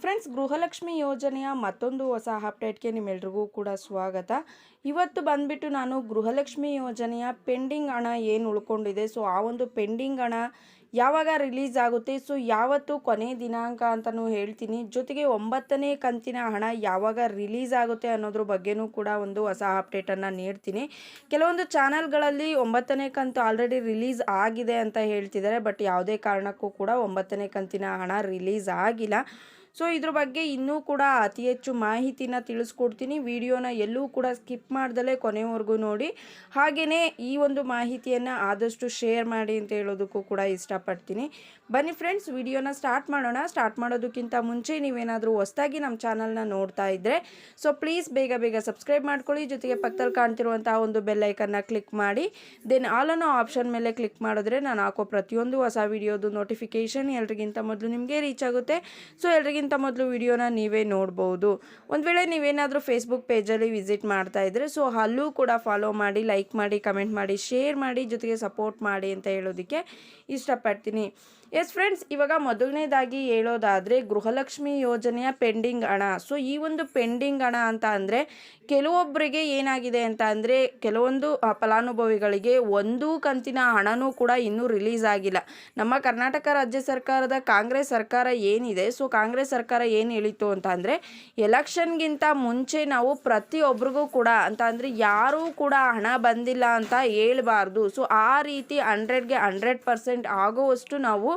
Friends, Gruhalakshmi ಯೋಜನೆಯ ಮತ್ತೊಂದು ಹೊಸ ಅಪ್ಡೇಟ್ಗೆ ನಿಮ್ಮೆಲ್ರಿಗೂ ಕೂಡ ಸ್ವಾಗತ. ಇವತ್ತು ಬಂದುಬಿಟ್ಟು ನಾನು ಗೃಹಲಕ್ಷ್ಮಿ ಯೋಜನೆಯ ಪೆಂಡಿಂಗ್ ಹಣ ಏನು ಉಳ್ಕೊಂಡಿದೆ, ಸೊ ಆ ಒಂದು ಪೆಂಡಿಂಗ್ ಹಣ ಯಾವಾಗ ರಿಲೀಸ್ ಆಗುತ್ತೆ, ಸೊ ಯಾವತ್ತು ಕೊನೆ ದಿನಾಂಕ ಅಂತಲೂ ಹೇಳ್ತೀನಿ. ಜೊತೆಗೆ ಒಂಬತ್ತನೇ ಕಂತಿನ ಹಣ ಯಾವಾಗ ರಿಲೀಸ್ ಆಗುತ್ತೆ ಅನ್ನೋದ್ರ ಬಗ್ಗೆನೂ ಕೂಡ ಒಂದು ಹೊಸ ಅಪ್ಡೇಟನ್ನು ನೀಡ್ತೀನಿ. ಕೆಲವೊಂದು ಚಾನಲ್ಗಳಲ್ಲಿ ಒಂಬತ್ತನೇ ಕಂತು ಆಲ್ರೆಡಿ ರಿಲೀಸ್ ಆಗಿದೆ ಅಂತ ಹೇಳ್ತಿದ್ದಾರೆ, ಬಟ್ ಯಾವುದೇ ಕಾರಣಕ್ಕೂ ಕೂಡ ಒಂಬತ್ತನೇ ಕಂತಿನ ಹಣ ರಿಲೀಸ್ ಆಗಿಲ್ಲ. ಸೊ ಇದ್ರ ಬಗ್ಗೆ ಇನ್ನೂ ಕೂಡ ಅತಿ ಹೆಚ್ಚು ಮಾಹಿತಿನ ತಿಳಿಸ್ಕೊಡ್ತೀನಿ. ವಿಡಿಯೋನ ಎಲ್ಲೂ ಕೂಡ ಸ್ಕಿಪ್ ಮಾಡ್ದಲೇ ಕೊನೆವರೆಗೂ ನೋಡಿ. ಹಾಗೆಯೇ ಈ ಒಂದು ಮಾಹಿತಿಯನ್ನು ಆದಷ್ಟು ಶೇರ್ ಮಾಡಿ ಅಂತ ಹೇಳೋದಕ್ಕೂ ಕೂಡ ಇಷ್ಟಪಡ್ತೀನಿ. ಬನ್ನಿ ಫ್ರೆಂಡ್ಸ್, ವಿಡಿಯೋನ ಸ್ಟಾರ್ಟ್ ಮಾಡೋಣ. ಸ್ಟಾರ್ಟ್ ಮಾಡೋದಕ್ಕಿಂತ ಮುಂಚೆ ನೀವೇನಾದರೂ ಹೊಸದಾಗಿ ನಮ್ಮ ಚಾನಲ್ನ ನೋಡ್ತಾ ಇದ್ದರೆ ಸೊ ಪ್ಲೀಸ್ ಬೇಗ ಬೇಗ ಸಬ್ಸ್ಕ್ರೈಬ್ ಮಾಡ್ಕೊಳ್ಳಿ. ಜೊತೆಗೆ ಪಕ್ಕದಲ್ಲಿ ಕಾಣ್ತಿರುವಂತಹ ಒಂದು ಬೆಲ್ಲೈಕನ್ನ ಕ್ಲಿಕ್ ಮಾಡಿ. ದೆನ್ ಆಲ್ ಅನ್ನೋ ಆಪ್ಷನ್ ಮೇಲೆ ಕ್ಲಿಕ್ ಮಾಡಿದ್ರೆ ನಾನು ಹಾಕೋ ಪ್ರತಿಯೊಂದು ಹೊಸ ವಿಡಿಯೋದು ನೋಟಿಫಿಕೇಷನ್ ಎಲ್ರಿಗಿಂತ ಮೊದಲು ನಿಮಗೆ ರೀಚ್ ಆಗುತ್ತೆ. ಸೊ ಎಲ್ರಿಗಿಂತ ಮೊದಲು ವಿಡಿಯೋನ ನೀವೇ ನೋಡ್ಬೋದು. ಒಂದು ವೇಳೆ ನೀವೇನಾದರೂ ಫೇಸ್ಬುಕ್ ಪೇಜಲ್ಲಿ ವಿಸಿಟ್ ಮಾಡ್ತಾ ಇದ್ದರೆ ಸೊ ಅಲ್ಲೂ ಕೂಡ ಫಾಲೋ ಮಾಡಿ ಲೈಕ್ ಮಾಡಿ ಕಮೆಂಟ್ ಮಾಡಿ ಶೇರ್ ಮಾಡಿ, ಜೊತೆಗೆ ಸಪೋರ್ಟ್ ಮಾಡಿ ಅಂತ ಹೇಳೋದಕ್ಕೆ ಇಷ್ಟಪಡ್ತೀನಿ. ಎಸ್ ಫ್ರೆಂಡ್ಸ್ ಇವಾಗ ಮೊದಲನೇದಾಗಿ ಹೇಳೋದಾದರೆ ಗೃಹಲಕ್ಷ್ಮಿ ಯೋಜನೆಯ ಪೆಂಡಿಂಗ್ ಹಣ. ಸೊ ಈ ಒಂದು ಪೆಂಡಿಂಗ್ ಹಣ ಅಂತ ಅಂದರೆ ಕೆಲವೊಬ್ಬರಿಗೆ ಏನಾಗಿದೆ ಅಂತ ಅಂದರೆ ಕೆಲವೊಂದು ಫಲಾನುಭವಿಗಳಿಗೆ ಒಂದು ಕಂತಿನ ಹಣನೂ ಕೂಡ ಇನ್ನೂ ರಿಲೀಸ್ ಆಗಿಲ್ಲ. ನಮ್ಮ ಕರ್ನಾಟಕ ರಾಜ್ಯ ಸರ್ಕಾರದ, ಕಾಂಗ್ರೆಸ್ ಸರ್ಕಾರ ಏನಿದೆ ಸೊ ಕಾಂಗ್ರೆಸ್ ಸರ್ಕಾರ ಏನು ಹೇಳಿತ್ತು ಅಂತ ಅಂದರೆ ಎಲೆಕ್ಷನ್ಗಿಂತ ಮುಂಚೆ ನಾವು ಪ್ರತಿಯೊಬ್ಬರಿಗೂ ಕೂಡ ಅಂತ ಅಂದರೆ ಯಾರೂ ಕೂಡ ಹಣ ಬಂದಿಲ್ಲ ಅಂತ ಹೇಳಬಾರ್ದು. ಸೊ ಆ ರೀತಿ ಹಂಡ್ರೆಡ್ಗೆ ಹಂಡ್ರೆಡ್ ಪರ್ಸೆಂಟ್ ಆಗುವಷ್ಟು ನಾವು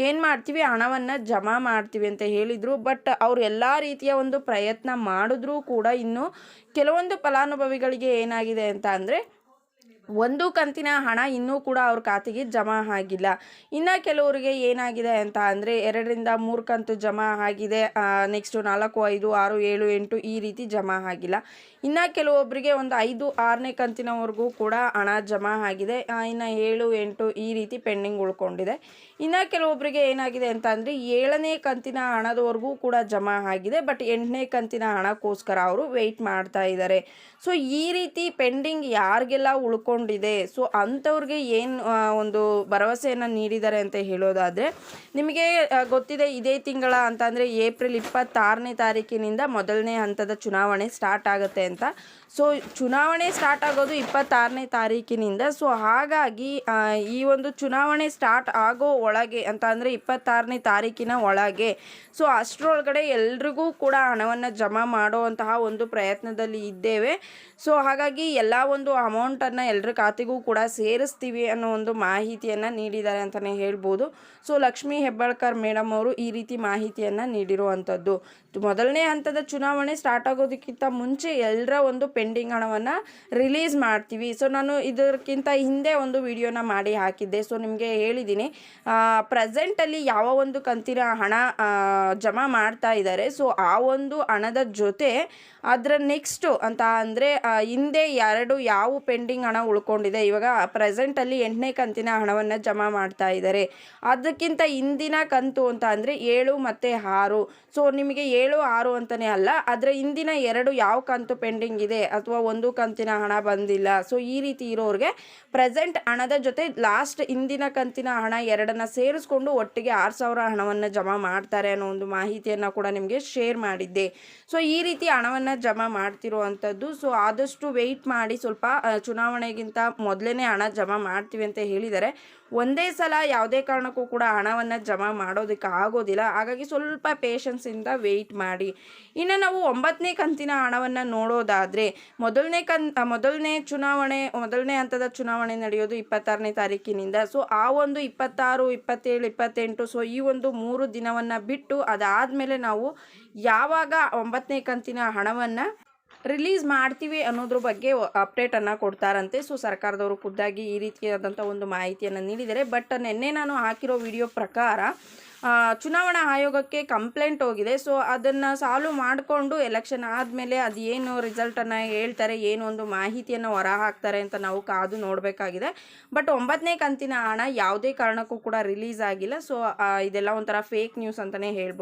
ಏನು ಮಾಡ್ತೀವಿ, ಹಣವನ್ನು ಜಮಾ ಮಾಡ್ತೀವಿ ಅಂತ ಹೇಳಿದರು. ಬಟ್ ಅವರು ಎಲ್ಲ ರೀತಿಯ ಒಂದು ಪ್ರಯತ್ನ ಮಾಡಿದ್ರೂ ಕೂಡ ಇನ್ನು ಕೆಲವೊಂದು ಫಲಾನುಭವಿಗಳಿಗೆ ಏನಾಗಿದೆ ಅಂತ ಅಂದರೆ ಒಂದು ಕಂತಿನ ಹಣ ಇನ್ನೂ ಕೂಡ ಅವ್ರ ಖಾತೆಗೆ ಜಮಾ ಆಗಿಲ್ಲ. ಇನ್ನು ಕೆಲವರಿಗೆ ಏನಾಗಿದೆ ಅಂತ ಅಂದರೆ ಎರಡರಿಂದ ಮೂರು ಕಂತು ಜಮಾ ಆಗಿದೆ. ನೆಕ್ಸ್ಟು ನಾಲ್ಕು, ಐದು, ಆರು, ಏಳು, ಎಂಟು ಈ ರೀತಿ ಜಮಾ ಆಗಿಲ್ಲ. ಇನ್ನು ಕೆಲವೊಬ್ಬರಿಗೆ ಒಂದು ಐದು, ಆರನೇ ಕಂತಿನವರೆಗೂ ಕೂಡ ಹಣ ಜಮಾ ಆಗಿದೆ. ಇನ್ನು ಏಳು, ಎಂಟು ಈ ರೀತಿ ಪೆಂಡಿಂಗ್ ಉಳ್ಕೊಂಡಿದೆ. ಇನ್ನು ಕೆಲವೊಬ್ಬರಿಗೆ ಏನಾಗಿದೆ ಅಂತ ಅಂದರೆ ಏಳನೇ ಕಂತಿನ ಹಣದವರೆಗೂ ಕೂಡ ಜಮಾ ಆಗಿದೆ. ಬಟ್ ಎಂಟನೇ ಕಂತಿನ ಹಣಕ್ಕೋಸ್ಕರ ಅವರು ವೆಯ್ಟ್ ಮಾಡ್ತಾ ಇದ್ದಾರೆ. ಸೊ ಈ ರೀತಿ ಪೆಂಡಿಂಗ್ ಯಾರಿಗೆಲ್ಲ ಉಳ್ಕೊಂಡಿದೆ ಸೊ, ಅಂಥವ್ರಿಗೆ ಏನು ಒಂದು ಭರವಸೆಯನ್ನು ನೀಡಿದ್ದಾರೆ ಅಂತ ಹೇಳೋದಾದರೆ, ನಿಮಗೆ ಗೊತ್ತಿದೆ ಇದೇ ತಿಂಗಳ ಅಂತಂದರೆ ಏಪ್ರಿಲ್ ಇಪ್ಪತ್ತಾರನೇ ತಾರೀಕಿನಿಂದ ಮೊದಲನೇ ಹಂತದ ಚುನಾವಣೆ ಸ್ಟಾರ್ಟ್ ಆಗುತ್ತೆ ಅಂತ. ಸೊ, ಚುನಾವಣೆ ಸ್ಟಾರ್ಟ್ ಆಗೋದು ಇಪ್ಪತ್ತಾರನೇ ತಾರೀಕಿನಿಂದ. ಸೊ, ಹಾಗಾಗಿ ಈ ಒಂದು ಚುನಾವಣೆ ಸ್ಟಾರ್ಟ್ ಆಗೋ ಒಳಗೆ ಅಂತ ಅಂದರೆ ಇಪ್ಪತ್ತಾರನೇ ತಾರೀಕಿನ ಒಳಗೆ, ಸೊ, ಅಷ್ಟರೊಳಗಡೆ ಎಲ್ರಿಗೂ ಕೂಡ ಹಣವನ್ನು ಜಮಾ ಮಾಡುವಂತಹ ಒಂದು ಪ್ರಯತ್ನದಲ್ಲಿ ಇದ್ದೇವೆ. ಸೊ, ಹಾಗಾಗಿ ಎಲ್ಲ ಒಂದು ಅಮೌಂಟನ್ನು ಎಲ್ಲರ ಖಾತೆಗೂ ಕೂಡ ಸೇರಿಸ್ತೀವಿ ಅನ್ನೋ ಒಂದು ಮಾಹಿತಿಯನ್ನು ನೀಡಿದ್ದಾರೆ ಅಂತಲೇ ಹೇಳ್ಬೋದು. ಸೊ, ಲಕ್ಷ್ಮೀ ಹೆಬ್ಬಾಳ್ಕರ್ ಮೇಡಮ್ ಅವರು ಈ ರೀತಿ ಮಾಹಿತಿಯನ್ನು ನೀಡಿರುವಂಥದ್ದು. ಮೊದಲನೇ ಹಂತದ ಚುನಾವಣೆ ಸ್ಟಾರ್ಟ್ ಆಗೋದಕ್ಕಿಂತ ಮುಂಚೆ ಎಲ್ಲರ ಒಂದು ಪೆಂಡಿಂಗ್ ಹಣವನ್ನು ರಿಲೀಸ್ ಮಾಡ್ತೀವಿ. ಸೊ ನಾನು ಇದಕ್ಕಿಂತ ಹಿಂದೆ ಒಂದು ವಿಡಿಯೋನ ಮಾಡಿ ಹಾಕಿದ್ದೆ. ಸೊ ನಿಮಗೆ ಹೇಳಿದ್ದೀನಿ. ಪ್ರೆಸೆಂಟಲ್ಲಿ ಯಾವ ಒಂದು ಕಂತಿನ ಹಣ ಜಮಾ ಮಾಡ್ತಾ ಇದ್ದಾರೆ. ಸೊ ಆ ಒಂದು ಹಣದ ಜೊತೆ ಅದರ ನೆಕ್ಸ್ಟು ಅಂತ ಅಂದರೆ ಹಿಂದೆ ಎರಡು ಯಾವ ಪೆಂಡಿಂಗ್ ಹಣ ಉಳ್ಕೊಂಡಿದೆ. ಇವಾಗ ಪ್ರೆಸೆಂಟಲ್ಲಿ ಎಂಟನೇ ಕಂತಿನ ಹಣವನ್ನು ಜಮಾ ಮಾಡ್ತಾ ಇದ್ದಾರೆ. ಅದಕ್ಕಿಂತ ಹಿಂದಿನ ಕಂತು ಅಂತ ಅಂದರೆ ಏಳು ಮತ್ತು ಆರು. ಸೊ ನಿಮಗೆ ಏಳು, ಆರು ಅಂತಲೇ ಅಲ್ಲ, ಆದರೆ ಹಿಂದಿನ ಎರಡು ಯಾವ ಕಂತು ಪೆಂಡಿಂಗ್ ಇದೆ ಅಥವಾ ಒಂದು ಕಂತಿನ ಹಣ ಬಂದಿಲ್ಲ? ಸೊ ಈ ರೀತಿ ಇರೋರಿಗೆ ಪ್ರೆಸೆಂಟ್ ಹಣದ ಜೊತೆ ಲಾಸ್ಟ್ ಹಿಂದಿನ ಕಂತಿನ ಹಣ ಎರಡನ್ನು ಸೇರಿಸ್ಕೊಂಡು ಒಟ್ಟಿಗೆ ಆರು ಸಾವಿರ ಹಣವನ್ನು ಜಮಾ ಮಾಡ್ತಾರೆ ಅನ್ನೋ ಒಂದು ಮಾಹಿತಿಯನ್ನು ಕೂಡ ನಿಮಗೆ ಶೇರ್ ಮಾಡಿದ್ದೆ. ಸೊ ಈ ರೀತಿ ಹಣವನ್ನು ಜಮಾ ಮಾಡ್ತಿರುವಂಥದ್ದು ಸೊ ಆದಷ್ಟು ವೆಯ್ಟ್ ಮಾಡಿ ಸ್ವಲ್ಪ ಚುನಾವಣೆಗಿಂತ ಮೊದಲೇ ಹಣ ಜಮಾ ಮಾಡ್ತೀವಿ ಅಂತ ಹೇಳಿದ್ದಾರೆ ಒಂದೇ ಸಲ ಯಾವುದೇ ಕಾರಣಕ್ಕೂ ಕೂಡ ಹಣವನ್ನು ಜಮಾ ಮಾಡೋದಕ್ಕೆ ಆಗೋದಿಲ್ಲ. ಹಾಗಾಗಿ ಸ್ವಲ್ಪ ಪೇಷನ್ಸಿಂದ ವೆಯ್ಟ್ ಮಾಡಿ. ಇನ್ನು ನಾವು ಒಂಬತ್ತನೇ ಕಂತಿನ ಹಣವನ್ನು ನೋಡೋದಾದರೆ ಮೊದಲನೇ ಕನ್, ಮೊದಲನೇ ಚುನಾವಣೆ, ಮೊದಲನೇ ಹಂತದ ಚುನಾವಣೆ ನಡೆಯೋದು ಇಪ್ಪತ್ತಾರನೇ ತಾರೀಕಿನಿಂದ. ಸೊ ಆ ಒಂದು ಇಪ್ಪತ್ತಾರು, ಇಪ್ಪತ್ತೇಳು, ಇಪ್ಪತ್ತೆಂಟು ಸೊ ಈ ಒಂದು ಮೂರು ದಿನವನ್ನು ಬಿಟ್ಟು ಅದಾದಮೇಲೆ ನಾವು ಯಾವಾಗ ಒಂಬತ್ತನೇ ಕಂತಿನ ಹಣವನ್ನು ರಿಲೀಸ್ ಮಾಡ್ತೀವಿ ಅನ್ನೋದ್ರ ಬಗ್ಗೆ ಅಪ್ಡೇಟನ್ನು ಕೊಡ್ತಾರಂತೆ. ಸೊ ಸರ್ಕಾರದವರು ಖುದ್ದಾಗಿ ಈ ರೀತಿಯಾದಂಥ ಒಂದು ಮಾಹಿತಿಯನ್ನು ನೀಡಿದರೆ ಬಟ್ ನಿನ್ನೆ ನಾನು ಹಾಕಿರೋ ವಿಡಿಯೋ ಪ್ರಕಾರ ಚುನಾವಣಾ ಆಯೋಗಕ್ಕೆ ಕಂಪ್ಲೇಂಟ್ ಹೋಗಿದೆ. ಸೊ ಅದನ್ನು ಸಾಲ್ವ್ ಮಾಡಿಕೊಂಡು ಎಲೆಕ್ಷನ್ ಆದಮೇಲೆ ಅದು ಏನು ರಿಸಲ್ಟನ್ನು ಹೇಳ್ತಾರೆ, ಏನು ಒಂದು ಮಾಹಿತಿಯನ್ನು ಹೊರ ಹಾಕ್ತಾರೆ ಅಂತ ನಾವು ಕಾದು ನೋಡಬೇಕಾಗಿದೆ. ಬಟ್ ಒಂಬತ್ತನೇ ಕಂತಿನ ಹಣ ಯಾವುದೇ ಕಾರಣಕ್ಕೂ ಕೂಡ ರಿಲೀಸ್ ಆಗಿಲ್ಲ. ಸೊ ಇದೆಲ್ಲ ಒಂಥರ ಫೇಕ್ ನ್ಯೂಸ್ ಅಂತಲೇ ಹೇಳ್ಬೋದು.